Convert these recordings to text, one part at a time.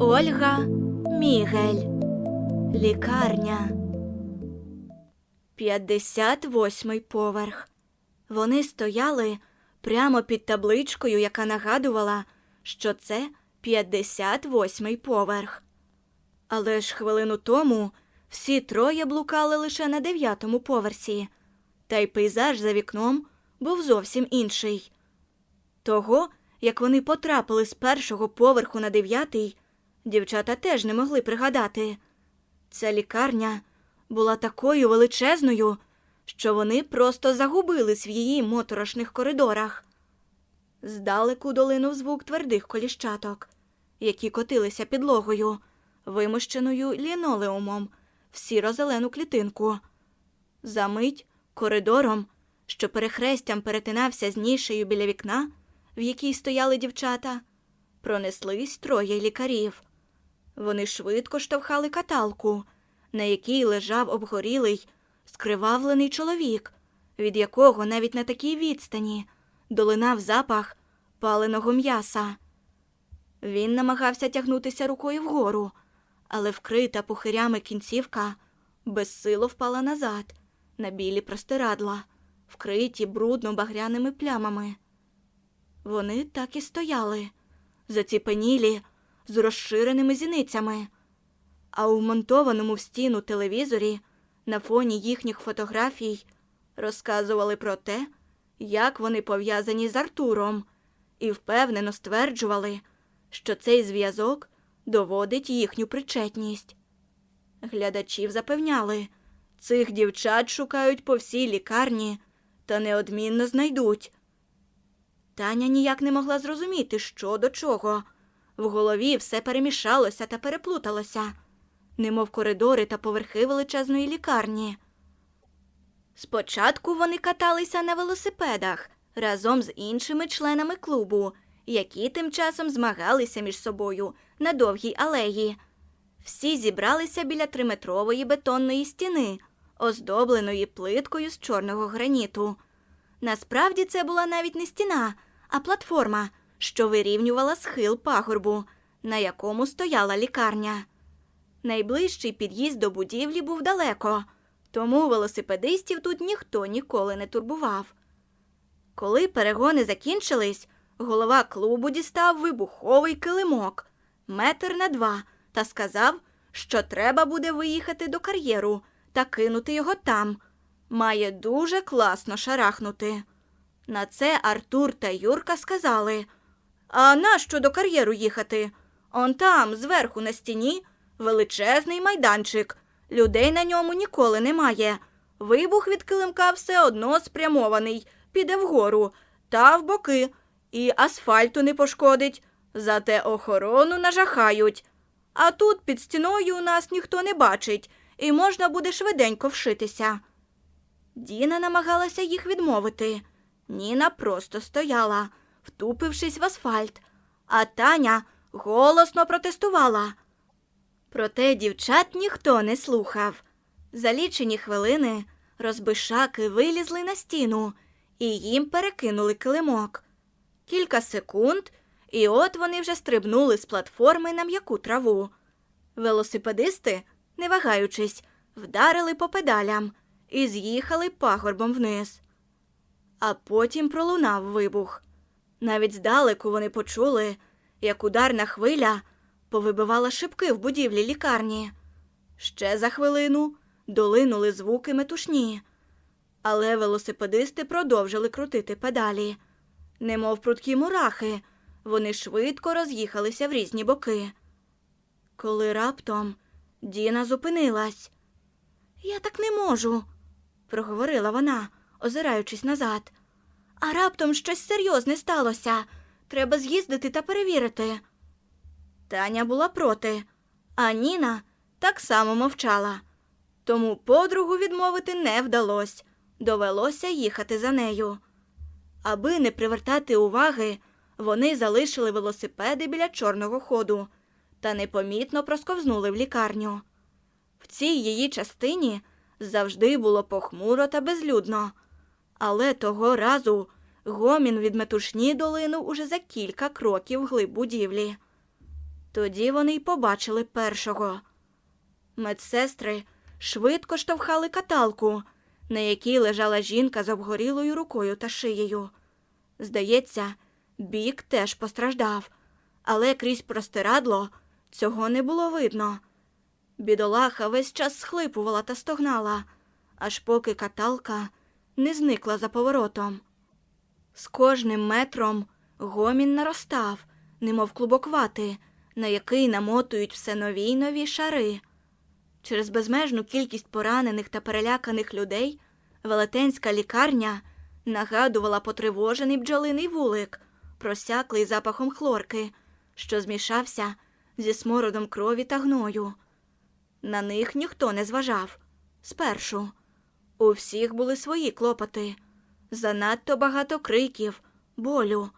Ольга Мігель. Лікарня. 58 поверх. Вони стояли прямо під табличкою, яка нагадувала, що це 58 поверх. Але ж хвилину тому всі троє блукали лише на дев'ятому поверсі, та й пейзаж за вікном був зовсім інший. Того, як вони потрапили з першого поверху на дев'ятий, дівчата теж не могли пригадати. Ця лікарня була такою величезною, що вони просто загубились в її моторошних коридорах. Здалеку долинув звук твердих коліщаток, які котилися підлогою, вимощеною лінолеумом в сіро-зелену клітинку. Замить коридором, що перехрестям перетинався з нішею біля вікна, в якій стояли дівчата, пронеслись троє лікарів. Вони швидко штовхали каталку, на якій лежав обгорілий, скривавлений чоловік, від якого навіть на такій відстані долинав запах паленого м'яса. Він намагався тягнутися рукою вгору, але вкрита пухирями кінцівка безсило впала назад, на білі простирадла, вкриті брудно багряними плямами. Вони так і стояли, заціпенілі, з розширеними зіницями, а у вмонтованому в стіну телевізорі на фоні їхніх фотографій розказували про те, як вони пов'язані з Артуром, і впевнено стверджували, що цей зв'язок доводить їхню причетність. Глядачів запевняли, цих дівчат шукають по всій лікарні та неодмінно знайдуть. Таня ніяк не могла зрозуміти, що до чого. В голові все перемішалося та переплуталося, немов коридори та поверхи величезної лікарні. Спочатку вони каталися на велосипедах разом з іншими членами клубу, які тим часом змагалися між собою на довгій алеї. Всі зібралися біля триметрової бетонної стіни, оздобленої плиткою з чорного граніту. Насправді це була навіть не стіна, а платформа, що вирівнювала схил пагорбу, на якому стояла лікарня. Найближчий під'їзд до будівлі був далеко, тому велосипедистів тут ніхто ніколи не турбував. Коли перегони закінчились, голова клубу дістав вибуховий килимок метр на два та сказав, що треба буде виїхати до кар'єру та кинути його там. Має дуже класно шарахнути. На це Артур та Юрка сказали А нащо до кар'єру їхати? Он там, зверху на стіні, величезний майданчик. Людей на ньому ніколи немає. Вибух від килимка все одно спрямований, піде вгору та в боки, і асфальту не пошкодить. Зате охорону нажахають. А тут під стіною нас ніхто не бачить, і можна буде швиденько вшитися. Діна намагалася їх відмовити. Ніна просто стояла, втупившись в асфальт, а Таня голосно протестувала. Проте дівчат ніхто не слухав. За лічені хвилини розбишаки вилізли на стіну і їм перекинули килимок. Кілька секунд, і от вони вже стрибнули з платформи на м'яку траву. Велосипедисти, не вагаючись, вдарили по педалям і з'їхали пагорбом вниз. А потім пролунав вибух. Навіть здалеку вони почули, як ударна хвиля повибивала шибки в будівлі лікарні. Ще за хвилину долинули звуки метушні, але велосипедисти продовжили крутити педалі. Немов прудкі мурахи, вони швидко роз'їхалися в різні боки. Коли раптом Діна зупинилась. Я так не можу, проговорила вона, озираючись назад. А раптом щось серйозне сталося. Треба з'їздити та перевірити. Таня була проти, а Ніна так само мовчала. Тому подругу відмовити не вдалося. Довелося їхати за нею. Аби не привертати уваги, вони залишили велосипеди біля чорного ходу та непомітно просковзнули в лікарню. В цій її частині завжди було похмуро та безлюдно, але того разу гомін від метушні долинув уже за кілька кроків глиб будівлі. Тоді вони й побачили першого. Медсестри швидко штовхали каталку, на якій лежала жінка з обгорілою рукою та шиєю. Здається, бік теж постраждав, але крізь простирадло цього не було видно. Бідолаха весь час схлипувала та стогнала, аж поки каталка не зникла за поворотом. З кожним метром гомін наростав, немов клубок вати, на який намотують все нові й нові шари. Через безмежну кількість поранених та переляканих людей велетенська лікарня нагадувала потривожений бджолиний вулик, просяклий запахом хлорки, що змішався зі смородом крові та гною. На них ніхто не зважав. Спершу у всіх були свої клопоти, занадто багато криків, болю.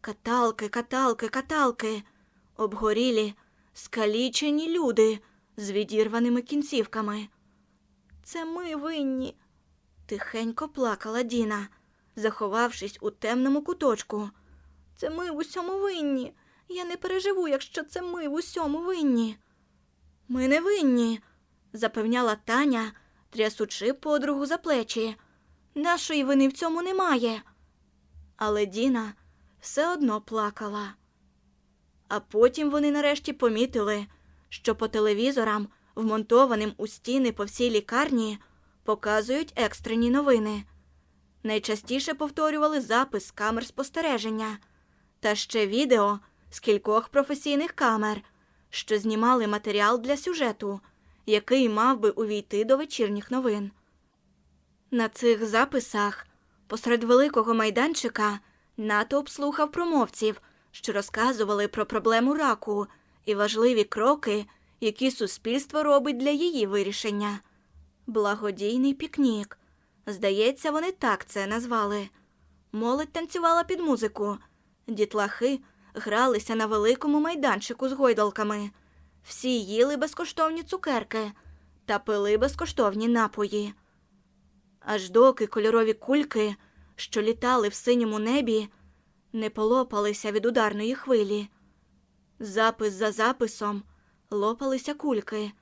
Каталки, каталки, каталки, обгорілі, скалічені люди з відірваними кінцівками. Це ми винні. Тихенько плакала Діна, заховавшись у темному куточку. Це ми в усьому винні. Я не переживу, якщо це ми в усьому винні. Ми не винні, запевняла Таня, трясучи подругу за плечі. Нашої вини в цьому немає. Але Діна все одно плакала. А потім вони нарешті помітили, що по телевізорам, вмонтованим у стіни по всій лікарні, показують екстрені новини. Найчастіше повторювали запис камер спостереження та ще відео з кількох професійних камер, що знімали матеріал для сюжету, який мав би увійти до вечірніх новин. На цих записах посеред великого майданчика натовп слухав промовців, що розказували про проблему раку і важливі кроки, які суспільство робить для її вирішення. Благодійний пікнік. Здається, вони так це назвали. Молодь танцювала під музику. Дітлахи гралися на великому майданчику з гойдалками. Всі їли безкоштовні цукерки та пили безкоштовні напої. Аж доки кольорові кульки, що літали в синьому небі, не полопалися від ударної хвилі. Запис за записом лопалися кульки,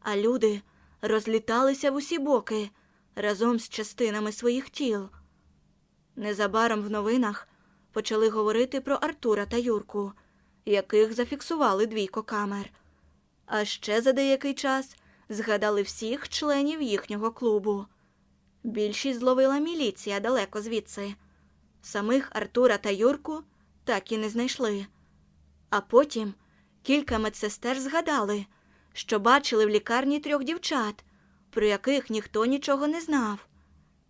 а люди розліталися в усі боки разом з частинами своїх тіл. Незабаром в новинах почали говорити про Артура та Юрку, яких зафіксували двійко камер. А ще за деякий час згадали всіх членів їхнього клубу. Більшість зловила міліція далеко звідси. Самих Артура та Юрку так і не знайшли. А потім кілька медсестер згадали, що бачили в лікарні трьох дівчат, про яких ніхто нічого не знав.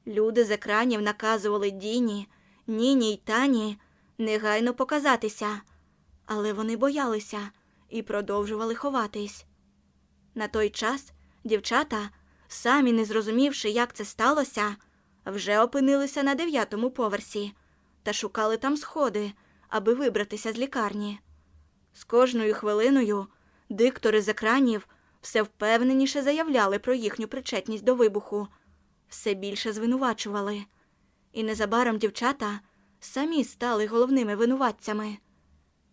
Люди з екранів наказували Діні, Ніні й Тані негайно показатися, але вони боялися і продовжували ховатись. На той час дівчата, самі не зрозумівши, як це сталося, вже опинилися на дев'ятому поверсі та шукали там сходи, аби вибратися з лікарні. З кожною хвилиною диктори з екранів все впевненіше заявляли про їхню причетність до вибуху, все більше звинувачували. І незабаром дівчата самі стали головними винуватцями.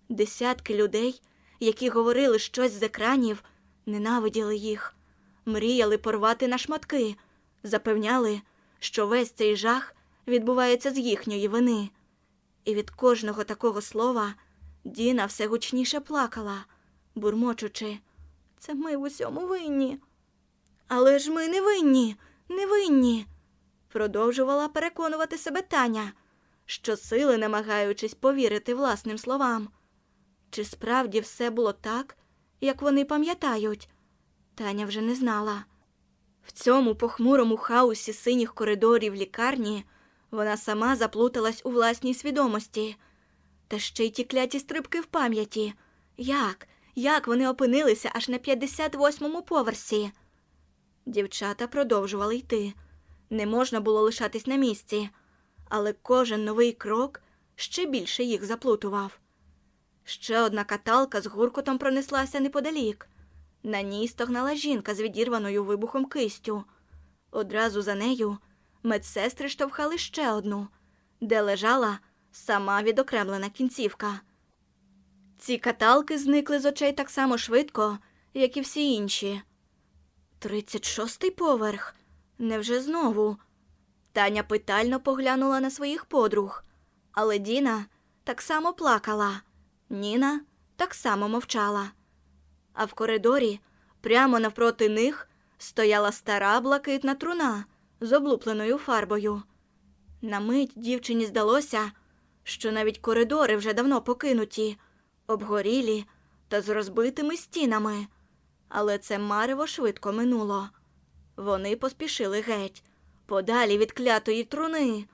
Десятки людей, які говорили щось з екранів, ненавиділи їх, мріяли порвати на шматки, запевняли, що весь цей жах відбувається з їхньої вини. І від кожного такого слова Діна все гучніше плакала, бурмочучи. Це ми в усьому винні. Але ж ми не винні, не винні, продовжувала переконувати себе Таня, щосили намагаючись повірити власним словам. Чи справді все було так, як вони пам'ятають? Таня вже не знала. В цьому похмурому хаосі синіх коридорів лікарні вона сама заплуталась у власній свідомості. Та ще й ті кляті стрибки в пам'яті. Як? Як вони опинилися аж на 58-му поверсі? Дівчата продовжували йти. Не можна було лишатись на місці, але кожен новий крок ще більше їх заплутував. Ще одна каталка з гуркотом пронеслася неподалік. На ній стогнала жінка з відірваною вибухом кистю. Одразу за нею медсестри штовхали ще одну, де лежала сама відокремлена кінцівка. Ці каталки зникли з очей так само швидко, як і всі інші. Тридцять шостий поверх. Невже знову? Таня питально поглянула на своїх подруг, але Діна так само плакала, Ніна так само мовчала. А в коридорі, прямо навпроти них, стояла стара блакитна труна з облупленою фарбою. На мить дівчині здалося, що навіть коридори вже давно покинуті, обгорілі та з розбитими стінами. Але це марево швидко минуло. Вони поспішили геть, подалі від клятої труни.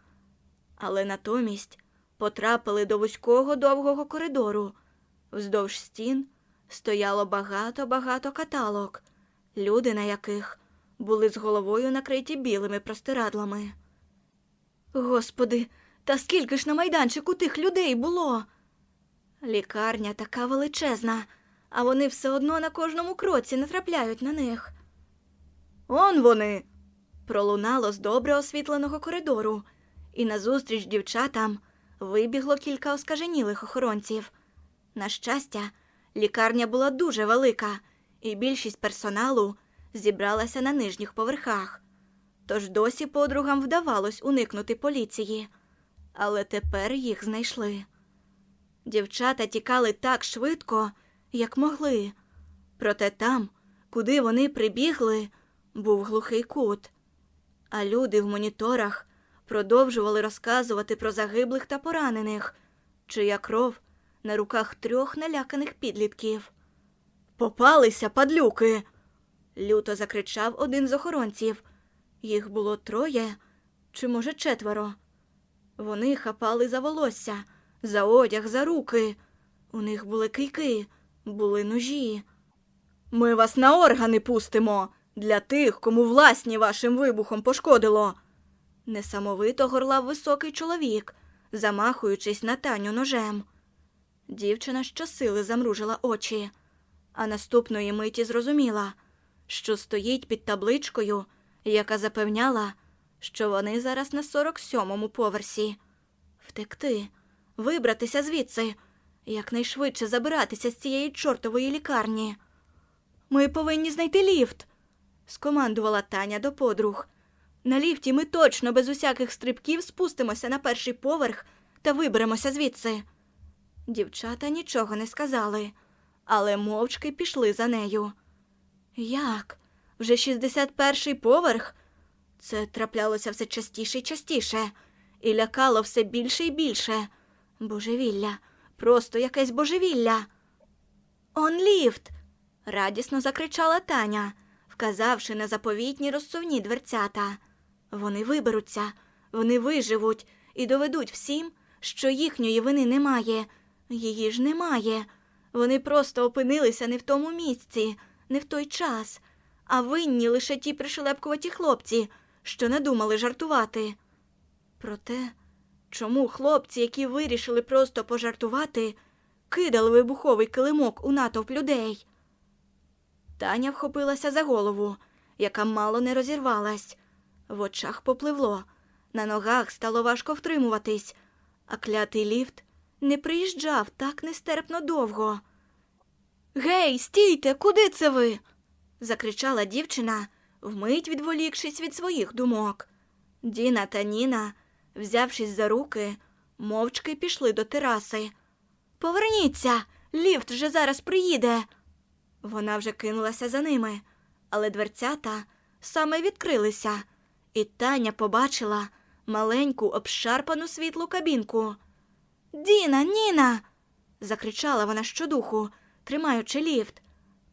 Але натомість потрапили до вузького довгого коридору. Вздовж стін стояло багато-багато каталог, люди на яких були з головою накриті білими простирадлами. Господи, та скільки ж на майданчику тих людей було? Лікарня така величезна, а вони все одно на кожному кроці натрапляють на них. Он вони. пролунало з добре освітленого коридору, і назустріч дівчатам вибігло кілька оскаженілих охоронців. На щастя, лікарня була дуже велика, і більшість персоналу зібралася на нижніх поверхах. Тож досі подругам вдавалось уникнути поліції, але тепер їх знайшли. Дівчата тікали так швидко, як могли. Проте там, куди вони прибігли, був глухий кут. А люди в моніторах продовжували розказувати про загиблих та поранених, чия кров на руках трьох наляканих підлітків. Попалися, падлюки. люто закричав один з охоронців. Їх було троє чи, може, четверо. Вони хапали за волосся, за одяг, за руки. У них були кийки, були ножі. Ми вас на органи пустимо для тих, кому власні вашим вибухом пошкодило. Несамовито горлав високий чоловік, замахуючись на Таню ножем. Дівчина щосили замружила очі, а наступної миті зрозуміла, що стоїть під табличкою, яка запевняла, що вони зараз на 47-му поверсі. Втекти, вибратися звідси, якнайшвидше забиратися з цієї чортової лікарні. Ми повинні знайти ліфт, скомандувала Таня до подруг. На ліфті ми точно без усяких стрибків спустимося на перший поверх та виберемося звідси. Дівчата нічого не сказали, але мовчки пішли за нею. Як? Вже 61-й поверх? Це траплялося все частіше і частіше, і лякало все більше і більше. Божевілля, просто якесь божевілля. Он ліфт. радісно закричала Таня, вказавши на заповітні розсувні дверцята. Вони виберуться, вони виживуть і доведуть всім, що їхньої вини немає. Її ж немає. Вони просто опинилися не в тому місці, не в той час, а винні лише ті пришелепкуваті хлопці, що не думали жартувати. Проте, чому хлопці, які вирішили просто пожартувати, кидали вибуховий килимок у натовп людей? Таня вхопилася за голову, яка мало не розірвалась. В очах попливло, на ногах стало важко втримуватись, а клятий ліфт не приїжджав так нестерпно довго. Гей, стійте, куди це ви? закричала дівчина, вмить відволікшись від своїх думок. Діна та Ніна, взявшись за руки, мовчки пішли до тераси. Поверніться, ліфт вже зараз приїде. Вона вже кинулася за ними, але дверцята саме відкрилися, і Таня побачила маленьку обшарпану світлу кабінку. Діна, Ніна. закричала вона щодуху, тримаючи ліфт.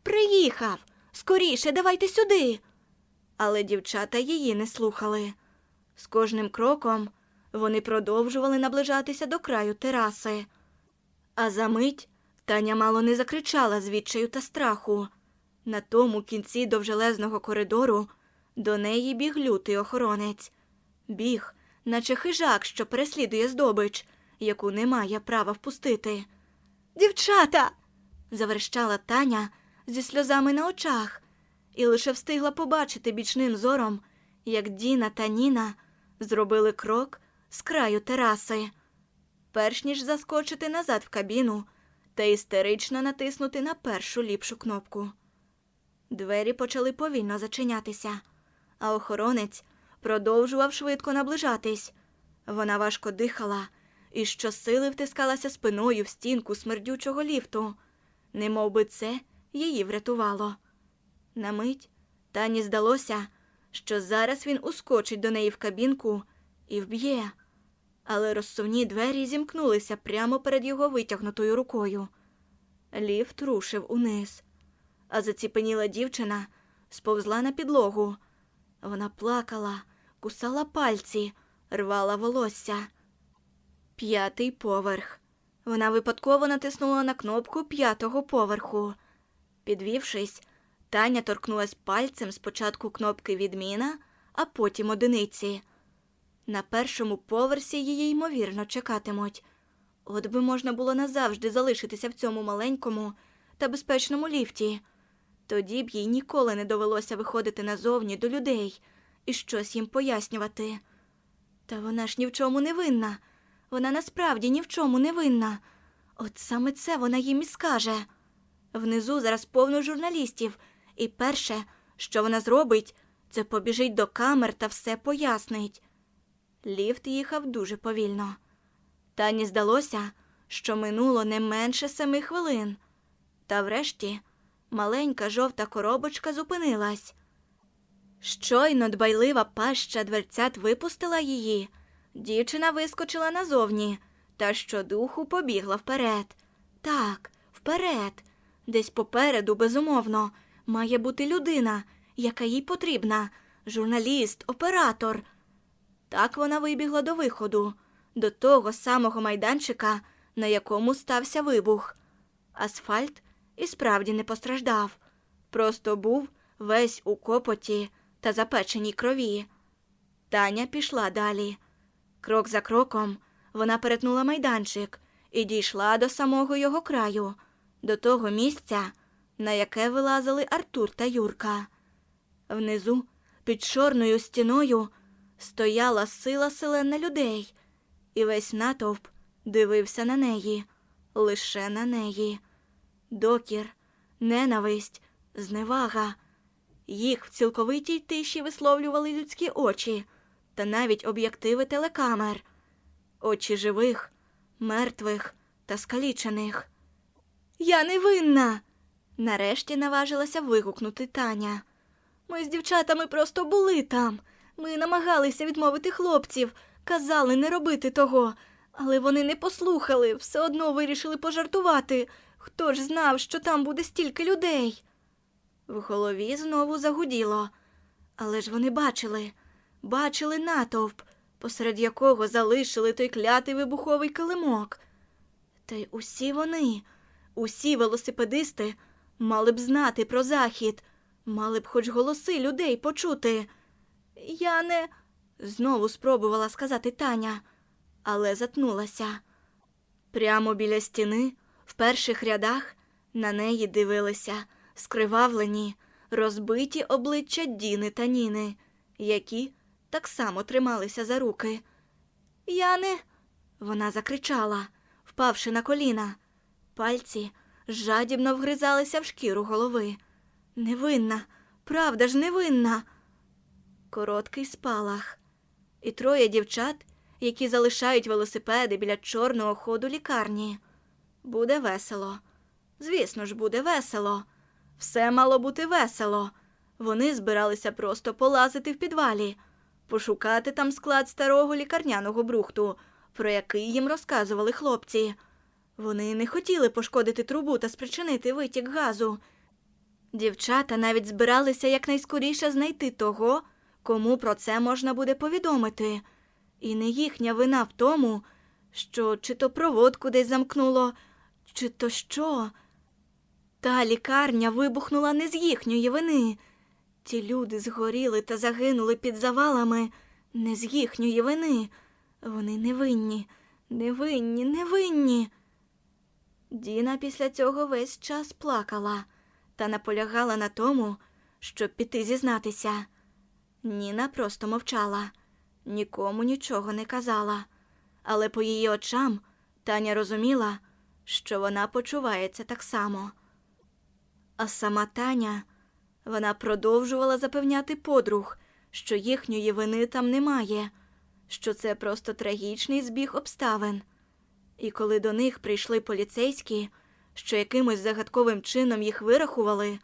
Приїхав. Скоріше, давайте сюди. Але дівчата її не слухали. З кожним кроком вони продовжували наближатися до краю тераси. А за мить Таня мало не закричала з відчаю та страху. На тому кінці довжелезного коридору до неї біг лютий охоронець. Біг, наче хижак, що переслідує здобич, яку не має права впустити. Дівчата. заверещала Таня зі сльозами на очах, і лише встигла побачити бічним зором, як Діна та Ніна зробили крок з краю тераси. Перш ніж заскочити назад в кабіну, та істерично натиснути на першу ліпшу кнопку. Двері почали повільно зачинятися, а охоронець продовжував швидко наближатись. Вона важко дихала і щосили втискалася спиною в стінку смердючого ліфту, немов би це її врятувало. На мить Тані здалося, що зараз він ускочить до неї в кабінку і вб'є. Але розсувні двері зімкнулися прямо перед його витягнутою рукою. Ліфт рушив униз, а заціпеніла дівчина сповзла на підлогу. Вона плакала, кусала пальці, рвала волосся. П'ятий поверх. Вона випадково натиснула на кнопку п'ятого поверху. Підвівшись, Таня торкнулась пальцем спочатку кнопки відміна, а потім одиниці. На першому поверсі її ймовірно чекатимуть. От би можна було назавжди залишитися в цьому маленькому та безпечному ліфті. Тоді б їй ніколи не довелося виходити назовні до людей і щось їм пояснювати. Та вона ж ні в чому не винна. Вона насправді ні в чому не винна. От саме це вона їм і скаже. Внизу зараз повно журналістів, і перше, що вона зробить, це побіжить до камер та все пояснить. Ліфт їхав дуже повільно. Тані здалося, що минуло не менше семи хвилин. Та врешті маленька жовта коробочка зупинилась. Щойно дбайлива паща дверцят випустила її. Дівчина вискочила назовні та щодуху побігла вперед. Так, вперед. Десь попереду, безумовно, має бути людина, яка їй потрібна журналіст, оператор. Так вона вибігла до виходу, до того самого майданчика, на якому стався вибух. Асфальт і справді не постраждав, просто був весь у копоті та запеченій крові. Таня пішла далі. Крок за кроком вона перетнула майданчик і дійшла до самого його краю, до того місця, на яке вилазили Артур та Юрка. Внизу, під чорною стіною, стояла сила селена людей, і весь натовп дивився на неї, лише на неї. Докір, ненависть, зневага. Їх в цілковитій тиші висловлювали людські очі та навіть об'єктиви телекамер, очі живих, мертвих та скалічених. Я не винна. Нарешті наважилася вигукнути Таня. Ми з дівчатами просто були там. Ми намагалися відмовити хлопців, казали не робити того, але вони не послухали, все одно вирішили пожартувати. Хто ж знав, що там буде стільки людей? В голові знову загуділо. Але ж вони бачили, бачили натовп, посеред якого залишили той клятий вибуховий килимок. Та й усі вони, усі велосипедисти, мали б знати про захід, мали б хоч голоси людей почути. Я не. знову спробувала сказати Таня, але затнулася. Прямо біля стіни, в перших рядах, на неї дивилися скривавлені, розбиті обличчя Діни та Ніни, які так само трималися за руки. Я не. Вона закричала, впавши на коліна. Пальці жадібно вгризалися в шкіру голови. Невинна, правда ж невинна. Короткий спалах. І троє дівчат, які залишають велосипеди біля чорного ходу лікарні. Буде весело. Звісно ж, буде весело. Все мало бути весело. Вони збиралися просто полазити в підвалі, пошукати там склад старого лікарняного брухту, про який їм розказували хлопці. Вони не хотіли пошкодити трубу та спричинити витік газу. Дівчата навіть збиралися якнайскоріше знайти того, кому про це можна буде повідомити. І не їхня вина в тому, що чи то проводку десь замкнуло, чи то що. Та лікарня вибухнула не з їхньої вини. Ті люди згоріли та загинули під завалами не з їхньої вини. Вони невинні, невинні, невинні. Діна після цього весь час плакала та наполягала на тому, щоб піти зізнатися. Ніна просто мовчала, нікому нічого не казала, але по її очам Таня розуміла, що вона почувається так само. А сама Таня, вона продовжувала запевняти подруг, що їхньої вини там немає, що це просто трагічний збіг обставин. І коли до них прийшли поліцейські, що якимось загадковим чином їх вирахували,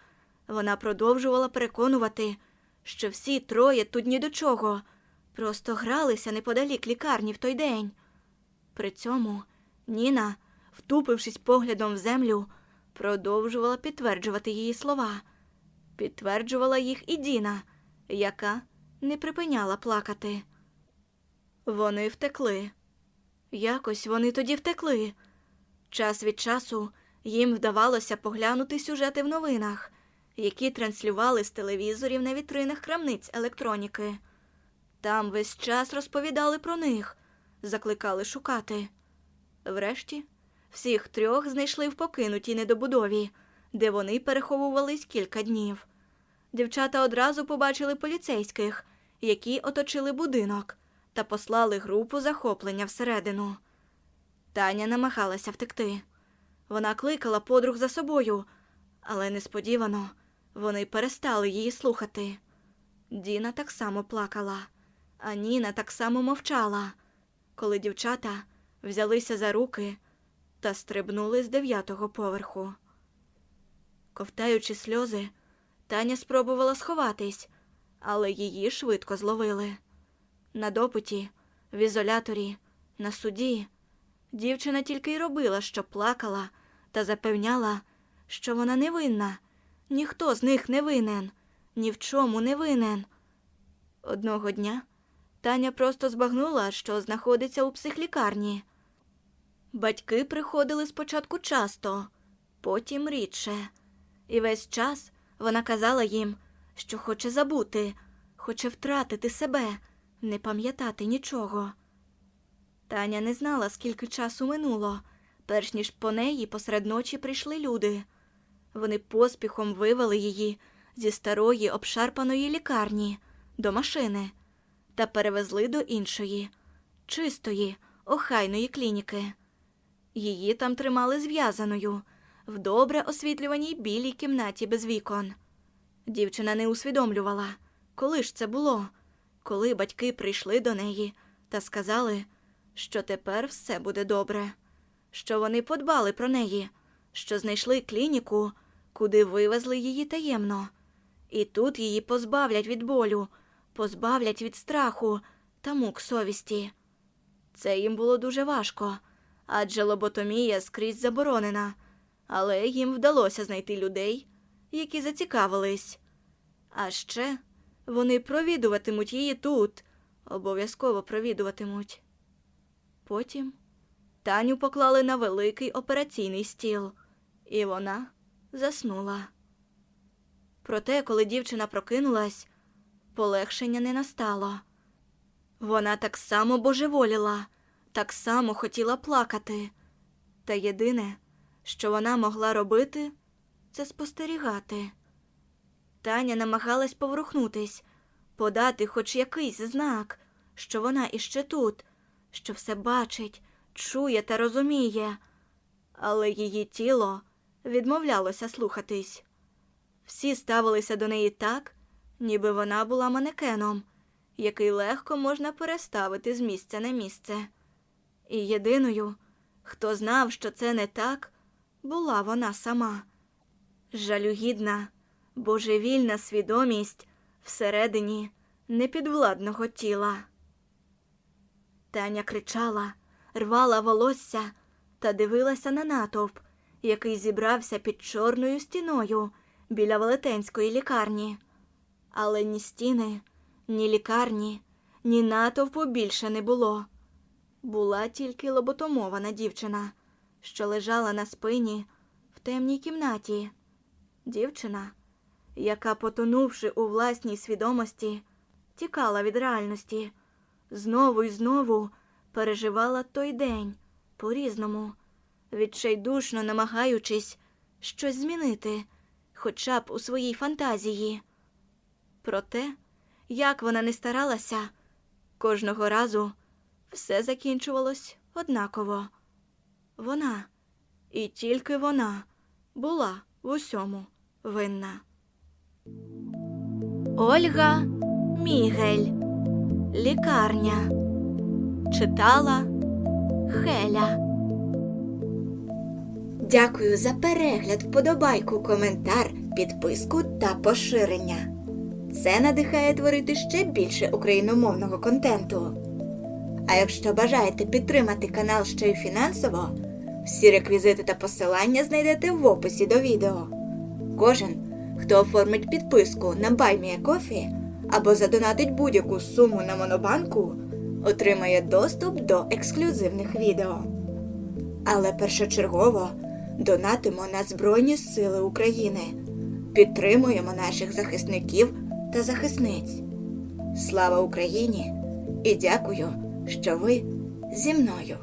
вона продовжувала переконувати, що всі троє тут ні до чого, просто гралися неподалік лікарні в той день. При цьому Ніна, втупившись поглядом в землю, продовжувала підтверджувати її слова. Підтверджувала їх і Діна, яка не припиняла плакати. Вони втекли. Якось вони тоді втекли. Час від часу їм вдавалося поглянути сюжети в новинах, які транслювали з телевізорів на вітринах крамниць електроніки. Там весь час розповідали про них, закликали шукати. Врешті, всіх трьох знайшли в покинутій недобудові, де вони переховувались кілька днів. Дівчата одразу побачили поліцейських, які оточили будинок, та послали групу захоплення всередину. Таня намагалася втекти. Вона кликала подруг за собою, але несподівано вони перестали її слухати. Діна так само плакала, а Ніна так само мовчала, коли дівчата взялися за руки та стрибнули з дев'ятого поверху. Ковтаючи сльози, Таня спробувала сховатись, але її швидко зловили. На допиті, в ізоляторі, на суді дівчина тільки й робила, що плакала та запевняла, що вона не винна, ніхто з них не винен, ні в чому не винен. Одного дня Таня просто збагнула, що знаходиться у психлікарні. Батьки приходили спочатку часто, потім рідше, і весь час вона казала їм, що хоче забути, хоче втратити себе, не пам'ятати нічого. Таня не знала, скільки часу минуло, перш ніж по неї посеред ночі прийшли люди. Вони поспіхом вивели її зі старої обшарпаної лікарні до машини та перевезли до іншої, чистої, охайної клініки. Її там тримали зв'язаною в добре освітлюваній білій кімнаті без вікон. Дівчина не усвідомлювала, коли ж це було, коли батьки прийшли до неї та сказали, що тепер все буде добре, що вони подбали про неї, що знайшли клініку, куди вивезли її таємно, і тут її позбавлять від болю, позбавлять від страху та мук совісті. Це їм було дуже важко, адже лоботомія скрізь заборонена, але їм вдалося знайти людей, які зацікавились. А ще вони провідуватимуть її тут, обов'язково провідуватимуть. Потім Таню поклали на великий операційний стіл, і вона заснула. Проте, коли дівчина прокинулась, полегшення не настало. Вона так само божеволіла, так само хотіла плакати. Та єдине, що вона могла робити, це спостерігати. Таня намагалась поворухнутись, подати хоч якийсь знак, що вона іще тут, що все бачить, чує та розуміє, але її тіло відмовлялося слухатись. Всі ставилися до неї так, ніби вона була манекеном, який легко можна переставити з місця на місце. І єдиною, хто знав, що це не так, була вона сама. Жалюгідна, божевільна свідомість всередині непідвладного тіла. Таня кричала, рвала волосся та дивилася на натовп, який зібрався під чорною стіною біля велетенської лікарні. Але ні стіни, ні лікарні, ні натовпу більше не було. Була тільки лоботомована дівчина, що лежала на спині в темній кімнаті. Дівчина, яка, потонувши у власній свідомості, тікала від реальності, знову і знову переживала той день по-різному, відчайдушно намагаючись щось змінити, хоча б у своїй фантазії. Проте, як вона не старалася, кожного разу все закінчувалось однаково. Вона І тільки вона була в усьому винна. Ольга Мігель. Лікарня. Читала Хеля. Дякую за перегляд, вподобайку, коментар, підписку та поширення. Це надихає творити ще більше україномовного контенту. А якщо бажаєте підтримати канал ще й фінансово, всі реквізити та посилання знайдете в описі до відео. Кожен, хто оформить підписку на BuyMeACoffee або задонатить будь-яку суму на монобанку, отримає доступ до ексклюзивних відео. Але першочергово донатимо на Збройні Сили України, підтримуємо наших захисників та захисниць. Слава Україні! І дякую, що ви зі мною.